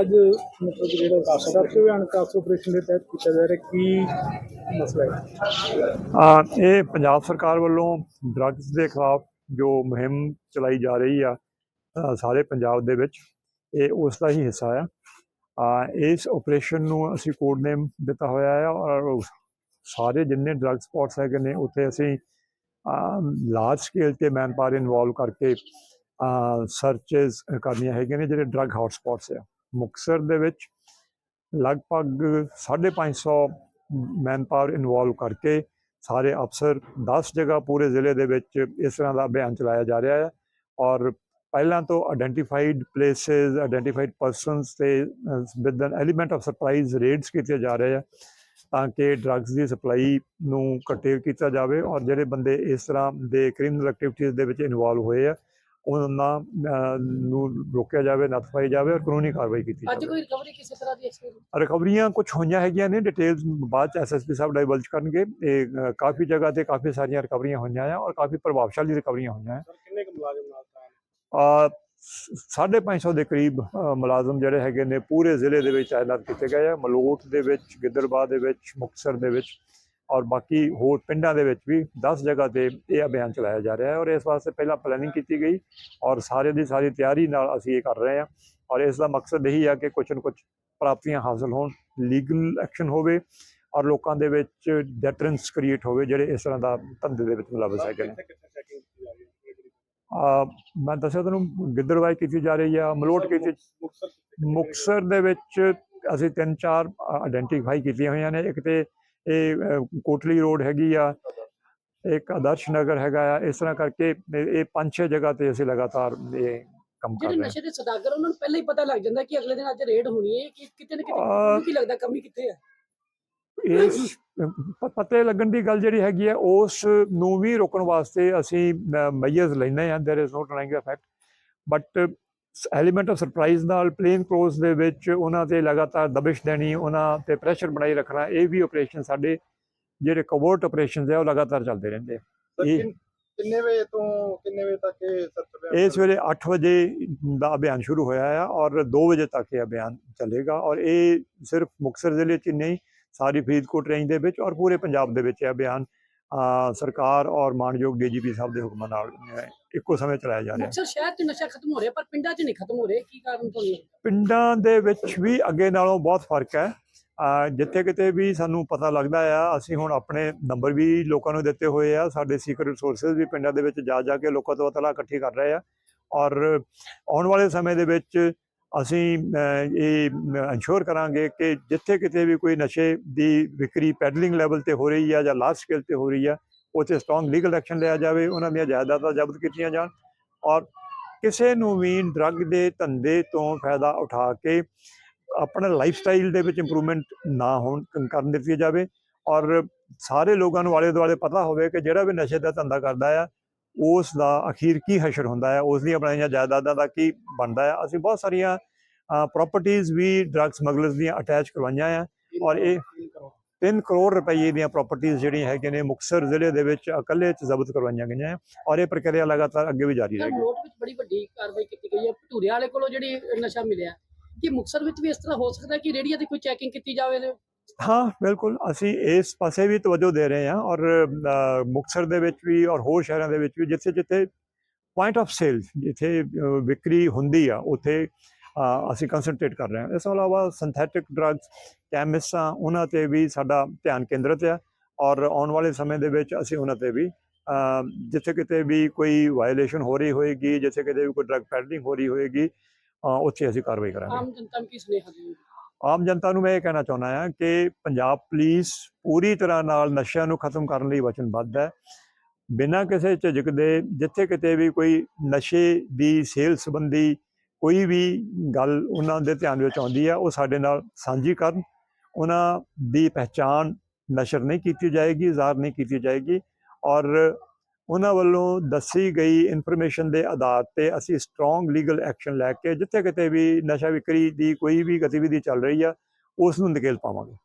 ਅੱਜ ਮਤਲਬ ਜਿਹੜਾ ਕਾਸਾ ਅਭਿਆਨ ਕਾਸ ਆਪਰੇਸ਼ਨ ਦੇ ਤਹਿਤ ਕੀਤਾ ਜਾ ਰਿਹਾ, ਕੀ ਮਸਲਾ ਹੈ? ਆ, ਇਹ ਪੰਜਾਬ ਸਰਕਾਰ ਵੱਲੋਂ ਡਰੱਗਸ ਦੇ ਖਿਲਾਫ ਜੋ ਮੁਹਿੰਮ ਚਲਾਈ ਜਾ ਰਹੀ ਆ ਸਾਰੇ ਪੰਜਾਬ ਦੇ ਵਿੱਚ, ਇਹ ਉਸ ਦਾ ਹੀ ਹਿੱਸਾ ਆ। ਆ, ਇਸ ਆਪਰੇਸ਼ਨ ਨੂੰ ਅਸੀਂ ਕੋਡ ਨੇਮ ਦਿੱਤਾ ਹੋਇਆ ਆ, ਔਰ ਸਾਰੇ ਜਿੰਨੇ ਡਰੱਗ ਸਪੌਟਸ ਹੈਗੇ ਨੇ, ਉੱਥੇ ਅਸੀਂ ਲਾਰਜ ਸਕੇਲ ਤੇ ਮੈਨ ਪਾਵਰ ਇਨਵੋਲਵ ਕਰਕੇ ਸਰਚਸ ਕਰਨੀਆਂ ਹੈਗੀਆਂ ਨੇ, ਜਿਹੜੇ ਡਰੱਗ ਹੌਟ ਸਪੌਟਸ ਆ। ਮੁਕਤਸਰ ਦੇ ਵਿੱਚ ਲਗਭਗ 550 ਮੈਨ ਪਾਵਰ ਇਨਵੋਲਵ ਕਰਕੇ ਸਾਰੇ ਅਫਸਰ 10 ਜਗ੍ਹਾ ਪੂਰੇ ਜ਼ਿਲ੍ਹੇ ਦੇ ਵਿੱਚ ਇਸ ਤਰ੍ਹਾਂ ਦਾ ਅਭਿਆਨ ਚਲਾਇਆ ਜਾ ਰਿਹਾ ਹੈ ਔਰ ਪਹਿਲਾਂ ਤੋਂ ਆਇਡੈਂਟੀਫਾਈਡ ਪਲੇਸਸ ਆਇਡੈਂਟੀਫਾਈਡ ਪਰਸਨਸ ਤੇ with an element of surprise raids ਕੀਤੇ ਜਾ ਰਹੇ ਆ ਤਾਂ ਕਿ ਡਰੱਗਸ ਦੀ ਸਪਲਾਈ ਨੂੰ ਕੰਟੇਨ ਕੀਤਾ ਜਾਵੇ ਔਰ ਜਿਹੜੇ ਬੰਦੇ ਇਸ ਤਰ੍ਹਾਂ ਦੇ ਕ੍ਰਿਮੀਨਲ ਐਕਟੀਵਿਟੀਜ਼ ਦੇ ਵਿੱਚ ਇਨਵੋਲਵ ਹੋਏ ਆ ਉਹਨਾਂ ਨੂੰ ਰੋਕਿਆ ਜਾਵੇ ਨੱਥ ਪਾਈ ਜਾਵੇ ਔਰ ਕਾਨੂੰਨੀ ਕਾਰਵਾਈ ਕੀਤੀ ਅੱਜ ਜਾਵੇ। ਕੋਈ ਰਿਕਵਰੀ ਕਿਸੇ ਤਰ੍ਹਾਂ ਦੀ ਐਕਸਪੀਰੀਅੰਸ ਰਿਕਵਰੀਆਂ ਕੁਝ ਹੋਈਆਂ ਹੈਗੀਆਂ ਨੇ ਡਿਟੇਲਸ ਬਾਅਦ ਚ ਐਸਐਸਪੀ ਸਾਹਿਬ ਡਾਈਵਲਜ ਕਰਨਗੇ। ਇਹ ਕਾਫੀ ਜਗ੍ਹਾ ਤੇ ਕਾਫੀ ਸਾਰੀਆਂ ਰਿਕਵਰੀਆਂ ਹੋਈਆਂ ਆ ਔਰ ਕਾਫੀ ਪ੍ਰਭਾਵਸ਼ਾਲੀ ਰਿਕਵਰੀਆਂ ਹੋਈਆਂ ਆ। ਕਿੰਨੇ ਕੁ ਮੁਲਾਜ਼ਮ ਨਾਲ ਤਾਂ ਅ, ਸ- 550 ਦੇ ਕਰੀਬ ਮੁਲਾਜ਼ਮ ਜਿਹੜੇ ਹੈਗੇ ਨੇ ਪੂਰੇ ਜ਼ਿਲ੍ਹੇ ਦੇ ਵਿੱਚ ਤਾਇਨਾਤ ਕੀਤੇ ਗਏ ਆ। ਮਲੋਟ ਦੇ ਵਿੱਚ ਗਿੱਦੜਬਾਹ ਦੇ ਵਿੱਚ ਮੁਕਤਸਰ ਦੇ ਵਿੱਚ। ਔਰ ਬਾਕੀ ਹੋਰ ਪਿੰਡਾਂ ਦੇ ਵਿੱਚ ਵੀ 10 ਜਗ੍ਹਾ ਤੇ ਇਹ ਅਭਿਆਨ ਚਲਾਇਆ ਜਾ ਰਿਹਾ ਹੈ ਔਰ ਇਸ ਵਾਸਤੇ ਪਹਿਲਾਂ ਪਲੈਨਿੰਗ ਕੀਤੀ ਗਈ ਔਰ ਸਾਰੇ ਦੀ ਸਾਰੀ ਤਿਆਰੀ ਨਾਲ ਅਸੀਂ ਇਹ ਕਰ ਰਹੇ ਹਾਂ ਔਰ ਇਸ ਦਾ ਮਕਸਦ ਇਹੀ ਆ ਕਿ ਕੁਝ ਨਾ ਕੁਝ ਪ੍ਰਾਪਤੀਆਂ ਹਾਸਲ ਹੋਣ ਲੀਗਲ ਐਕਸ਼ਨ ਹੋਵੇ ਔਰ ਲੋਕਾਂ ਦੇ ਵਿੱਚ ਡੈਟਰੈਂਸ ਕ੍ਰੀਏਟ ਹੋਵੇ ਜਿਹੜੇ ਇਸ ਤਰ੍ਹਾਂ ਦਾ ਧੰਦੇ ਦੇ ਵਿੱਚ ਮੁਲਵਸ ਹੈਗੇ ਨੇ। ਹੈ ਆ ਮੈਂ ਦੱਸਿਆ ਤੁਹਾਨੂੰ ਗਿੱਦੜਵਾਈ ਕੀਤੀ ਜਾ ਰਹੀ ਆ ਮਲੋਟ ਕੀਤੀ ਮੁਕਤਸਰ ਦੇ ਵਿੱਚ ਅਸੀਂ ਤਿੰਨ ਚਾਰ ਆਇਡੈਂਟੀਫਾਈ ਕੀਤੀਆਂ ਹੋਈਆਂ ਨੇ। ਇੱਕ ਤੇ ਇਹ ਅ, ਕੋਟਲੀ ਰੋਡ ਹੈਗੀ ਆ ਇੱਕ ਆਦਰਸ਼ ਨਗਰ ਹੈਗਾ ਆ ਇਸ ਤਰ੍ਹਾਂ ਕਰਕੇ ਇਹ ਇਹ ਪੰਜ ਛੇ ਜਗ੍ਹਾ ਤੇ ਅਸੀਂ ਲਗਾਤਾਰ ਇਹ ਕੰਮ ਕਰ ਜਿਹੜੇ ਰਹੇ ਹਾਂ ਨਸ਼ੇ ਦੇ ਸਦਾਗਰ ਉਹਨਾਂ ਨੂੰ ਪਹਿਲਾਂ ਹੀ ਪਤਾ ਲੱਗ ਜਾਂਦਾ ਕਿ ਅਗਲੇ ਦਿਨ ਅੱਜ ਰੇਡ ਹੋਣੀ ਹੈ ਕਿ ਕਿਤੇ ਨਾ ਕਿਤੇ ਅਹ ਉਹਨੂੰ ਕੀ ਲੱਗਦਾ ਕਮੀ ਕਿੱਥੇ ਹੈ ਇਸ ਪ- ਪਤੇ ਲੱਗਣ ਦੀ ਗੱਲ ਜਿਹੜੀ ਹੈਗੀ ਹੈ ਉਸ ਨੂੰ ਵੀ ਰੋਕਣ ਵਾਸਤੇ ਅਸੀਂ ਮੈਜਰਸ ਲੈਣੇ ਆ there is no ਡਿਨਾਈਂਗ the fact but element of surprise ਨਾਲ ਪਲੇਨ ਕ੍ਰੋਸ ਦੇ ਵਿੱਚ ਉਹਨਾਂ ਤੇ ਲਗਾਤਾਰ ਦਬਿਸ਼ ਦੇਣੀ ਉਹਨਾਂ ਤੇ ਪ੍ਰੈਸ਼ਰ ਬਣਾਈ ਰੱਖਣਾ ਇਹ ਵੀ ਆਪਰੇਸ਼ਨ ਸਾਡੇ ਜਿਹੜੇ ਕਵਰਟ ਆਪਰੇਸ਼ਨਸ ਹੈ ਉਹ ਲਗਾਤਾਰ ਚੱਲਦੇ ਰਹਿੰਦੇ ਆ। ਕਿੰਨ- ਵਜੇ ਤੋਂ ਕਿੰਨੇ ਵਜੇ ਤੱਕ ਇਹ ਅਭਿਆਨ ਇਹ ਸਵੇਰੇ 8 ਵਜੇ ਦਾ ਅਭਿਆਨ ਸ਼ੁਰੂ ਹੋਇਆ ਆ ਔਰ 2 ਵਜੇ ਤੱਕ ਇਹ ਅਭਿਆਨ ਚੱਲੇਗਾ ਔਰ ਇਹ ਸਿਰਫ ਮੁਕਤਸਰ ਜ਼ਿਲ੍ਹੇ 'ਚ ਹੀ ਨਹੀਂ ਸਾਰੀ ਫਰੀਦਕੋਟ ਰੇਂਜ ਦੇ ਵਿੱਚ ਔਰ ਪੂਰੇ ਪੰਜਾਬ ਦੇ ਵਿੱਚ ਇਹ ਅਭਿਆਨ ਸਰਕਾਰ ਔਰ ਮਾਨਯੋਗ ਡੀਜੀਪੀ ਸਾਹਿਬ ਦੇ ਹੁਕਮਾਂ ਨਾਲ ਇੱਕੋ ਸਮੇਂ ਚਲਾਇਆ ਜਾ ਰਿਹਾ। ਮੁਕਤਸਰ ਸ਼ਹਿਰ 'ਚ ਨਸ਼ਾ ਖਤਮ ਹੋ ਰਿਹਾ ਪਰ ਪਿੰਡਾਂ 'ਚ ਨਹੀਂ ਖਤਮ ਹੋ ਰਿਹਾ ਕੀ ਕਾਰਨ ਤੁਹਾਨੂੰ ਲੱਗਦਾ? ਪਿੰਡਾਂ ਦੇ ਵਿੱਚ ਵੀ ਅੱਗੇ ਨਾਲੋਂ ਬਹੁਤ ਫ਼ਰਕ ਹੈ। ਜਿੱਥੇ ਕਿਤੇ ਵੀ ਸਾਨੂੰ ਪਤਾ ਲੱਗਦਾ ਆ ਅਸੀਂ ਹੁਣ ਆਪਣੇ ਨੰਬਰ ਵੀ ਲੋਕਾਂ ਨੂੰ ਦਿੱਤੇ ਹੋਏ ਆ ਸਾਡੇ ਸੀਕ੍ਰੀਟ ਰਿਸੋਰਸਸ ਵੀ ਪਿੰਡਾਂ ਦੇ ਵਿੱਚ ਜਾ ਜਾ ਕੇ ਲੋਕਾਂ ਤੋਂ ਤਲਾ ਇਕੱਠੀ ਕਰ ਰਹੇ ਆ। ਔਰ ਆਉਣ ਵਾਲੇ ਸਮੇਂ ਦੇ ਵਿੱਚ ਅਸੀਂ ਇਹ ਇਨਸ਼ੋਰ ਕਰਾਂਗੇ ਕਿ ਜਿੱਥੇ ਕਿਤੇ ਵੀ ਕੋਈ ਨਸ਼ੇ ਦੀ ਵਿਕਰੀ ਪੈਡਲਿੰਗ ਲੈਵਲ ਤੇ ਹੋ ਰਹੀ ਹੈ ਜਾਂ ਲਾਰਜ ਸਕੇਲ ਤੇ ਹੋ ਰਹੀ ਆ, ਉੱਥੇ ਸਟਰੋਂਗ ਲੀਗਲ ਐਕਸ਼ਨ ਲਿਆ ਜਾਵੇ, ਉਹਨਾਂ ਦੀਆਂ ਜਾਇਦਾਦਾਂ ਜ਼ਬਤ ਕੀਤੀਆਂ ਜਾਣ ਔਰ ਕਿਸੇ ਨੂੰ ਵੀ ਡਰੱਗ ਦੇ ਧੰਦੇ ਤੋਂ ਫਾਇਦਾ ਉਠਾ ਕੇ ਆਪਣਾ ਲਾਈਫ ਸਟਾਈਲ ਦੇ ਵਿੱਚ ਇੰਪਰੂਵਮੈਂਟ ਨਾ ਹੋਣ ਕਰਨ ਦਿੱਤੀ ਜਾਵੇ ਔਰ ਸਾਰੇ ਲੋਕਾਂ ਨੂੰ ਆਲੇ ਦੁਆਲੇ ਪਤਾ ਹੋਵੇ ਕਿ ਜਿਹੜਾ ਵੀ ਨਸ਼ੇ ਦਾ ਧੰਦਾ ਕਰਦਾ ਆ ਉਸ ਦਾ ਅਖੀਰ ਕੀ ਹਸ਼ਰ ਹੁੰਦਾ ਹੈ ਉਸ ਦੀਆਂ ਬਣਾਈਆਂ ਜਾਇਦਾਦਾਂ ਦਾ ਕੀ ਬਣਦਾ ਹੈ ਅਸੀਂ ਬਹੁਤ ਸਾਰੀਆਂ ਪ੍ਰਾਪਰਟੀਆਂ ਵੀ ਡਰੱਗ ਸਮਗਲਰਸ ਦੀਆਂ ਅਟੈਚ ਕਰਵਾਈਆਂ ਆ ਔਰ ਇਹ 3 ਕਰੋੜ। ਰੁਪਏ ਦੀਆਂ ਪ੍ਰਾਪਰਟੀਆਂ ਜਿਹੜੀਆਂ ਹੈਗੀਆਂ ਨੇ ਮੁਕਤਸਰ ਜ਼ਿਲ੍ਹੇ ਦੇ ਵਿੱਚ ਇਕੱਲੇ ਚ ਜ਼ਬਤ ਕਰਵਾਈਆਂ ਗਈਆਂ ਔਰ ਇਹ ਪ੍ਰਕਿਰਿਆ ਲਗਾਤਾਰ ਅੱਗੇ ਵੀ ਜਾਰੀ ਰਹੇਗੀ। ਮਲੋਟ ਵਿੱਚ ਬੜੀ ਵੱਡੀ ਕਾਰਵਾਈ ਕੀਤੀ ਗਈ ਹੈ। ਭਟੂਰੇ ਵਾਲੇ ਕੋਲੋਂ ਜਿਹੜੀ ਨਸ਼ਾ ਮਿਲਿਆ ਕਿ ਮੁਕਤਸਰ ਵਿੱਚ ਵੀ ਇਸ ਤਰ੍ਹਾਂ ਹੋ ਸਕਦਾ ਕਿ ਰੇੜੀਆਂ ਦੀ ਕੋਈ ਚੈਕਿੰਗ ਕੀਤੀ ਜਾਵੇ ਤੇ ਹਾਂ ਬਿਲਕੁਲ। ਅਸੀਂ ਇਸ ਪਾਸੇ ਵੀ ਤਵੱਜੋ ਦੇ ਰਹੇ ਹਾਂ ਔਰ ਅ, ਮੁਕਤਸਰ ਦੇ ਵਿੱਚ ਵੀ ਔਰ ਹੋਰ ਸ਼ਹਿਰਾਂ ਦੇ ਵਿੱਚ ਵੀ ਜਿੱਥੇ ਜਿੱਥੇ ਪੁਆਇੰਟ ਆਫ ਸੇਲ ਜਿੱਥੇ ਵਿਕਰੀ ਹੁੰਦੀ ਆ ਉੱਥੇ ਅਸੀਂ ਕਨਸੈਂਟਰੇਟ ਕਰ ਰਹੇ ਹਾਂ। ਇਸ ਤੋਂ ਇਲਾਵਾ ਸਿੰਥੈਟਿਕ ਡਰੱਗਸ ਕੈਮਿਸਟਾਂ ਉਹਨਾਂ ਤੇ ਵੀ ਸਾਡਾ ਧਿਆਨ ਕੇਂਦਰਿਤ ਆ ਔਰ ਆਉਣ ਵਾਲੇ ਸਮੇਂ ਦੇ ਵਿੱਚ ਅਸੀਂ ਉਹਨਾਂ ਤੇ ਵੀ ਜਿੱਥੇ ਕਿਤੇ ਵੀ ਕੋਈ ਵਾਇਲੇਸ਼ਨ ਹੋ ਰਹੀ ਹੋਏਗੀ ਜਿੱਥੇ ਕਿਤੇ ਵੀ ਕੋਈ ਡਰੱਗ ਪੈਡਲਿੰਗ ਹੋ ਰਹੀ ਹੋਏਗੀ ਉੱਥੇ ਅਸੀਂ ਕਾਰਵਾਈ ਕਰਾਂਗੇ। ਆਮ ਜਨਤਾ ਨੂੰ ਕੀ ਸੁਨੇਹਾ ਦੇਣਗੇ ਆਮ ਜਨਤਾ ਨੂੰ ਮੈਂ ਇਹ ਕਹਿਣਾ ਚਾਹੁੰਦਾ ਹਾਂ ਕਿ ਪੰਜਾਬ ਪੁਲਿਸ ਪੂਰੀ ਤਰ੍ਹਾਂ ਨਾਲ ਨਸ਼ਿਆਂ ਨੂੰ ਖਤਮ ਕਰਨ ਲਈ ਵਚਨਬੱਧ ਹੈ। ਬਿਨਾਂ ਕਿਸੇ ਝਿਜਕ ਦੇ ਜਿੱਥੇ ਕਿਤੇ ਵੀ ਕੋਈ ਨਸ਼ੇ ਦੀ ਸੇਲ ਸੰਬੰਧੀ ਕੋਈ ਵੀ ਗੱਲ ਉਹਨਾਂ ਦੇ ਧਿਆਨ ਵਿੱਚ ਆਉਂਦੀ ਹੈ, ਉਹ ਸਾਡੇ ਨਾਲ ਸਾਂਝੀ ਕਰਨ। ਉਹਨਾਂ ਦੀ ਪਹਿਚਾਣ ਨਸ਼ਰ ਨਹੀਂ ਕੀਤੀ ਜਾਏਗੀ, ਜ਼ਾਹਰ ਨਹੀਂ ਕੀਤੀ ਜਾਏਗੀ ਔਰ ਉਹਨਾਂ ਵੱਲੋਂ ਦੱਸੀ ਗਈ ਇਨਫੋਰਮੇਸ਼ਨ ਦੇ ਆਧਾਰ ਤੇ ਅਸੀਂ ਸਟਰੋਂਗ ਲੀਗਲ ਐਕਸ਼ਨ ਲੈ ਕੇ ਜਿੱਥੇ ਕਿਤੇ ਵੀ ਨਸ਼ਾ ਵਿਕਰੀ ਦੀ ਕੋਈ ਵੀ ਗਤੀਵਿਧੀ ਚੱਲ ਰਹੀ ਆ, ਉਸ ਨੂੰ ਨਕੇਲ ਪਾਵਾਂਗੇ।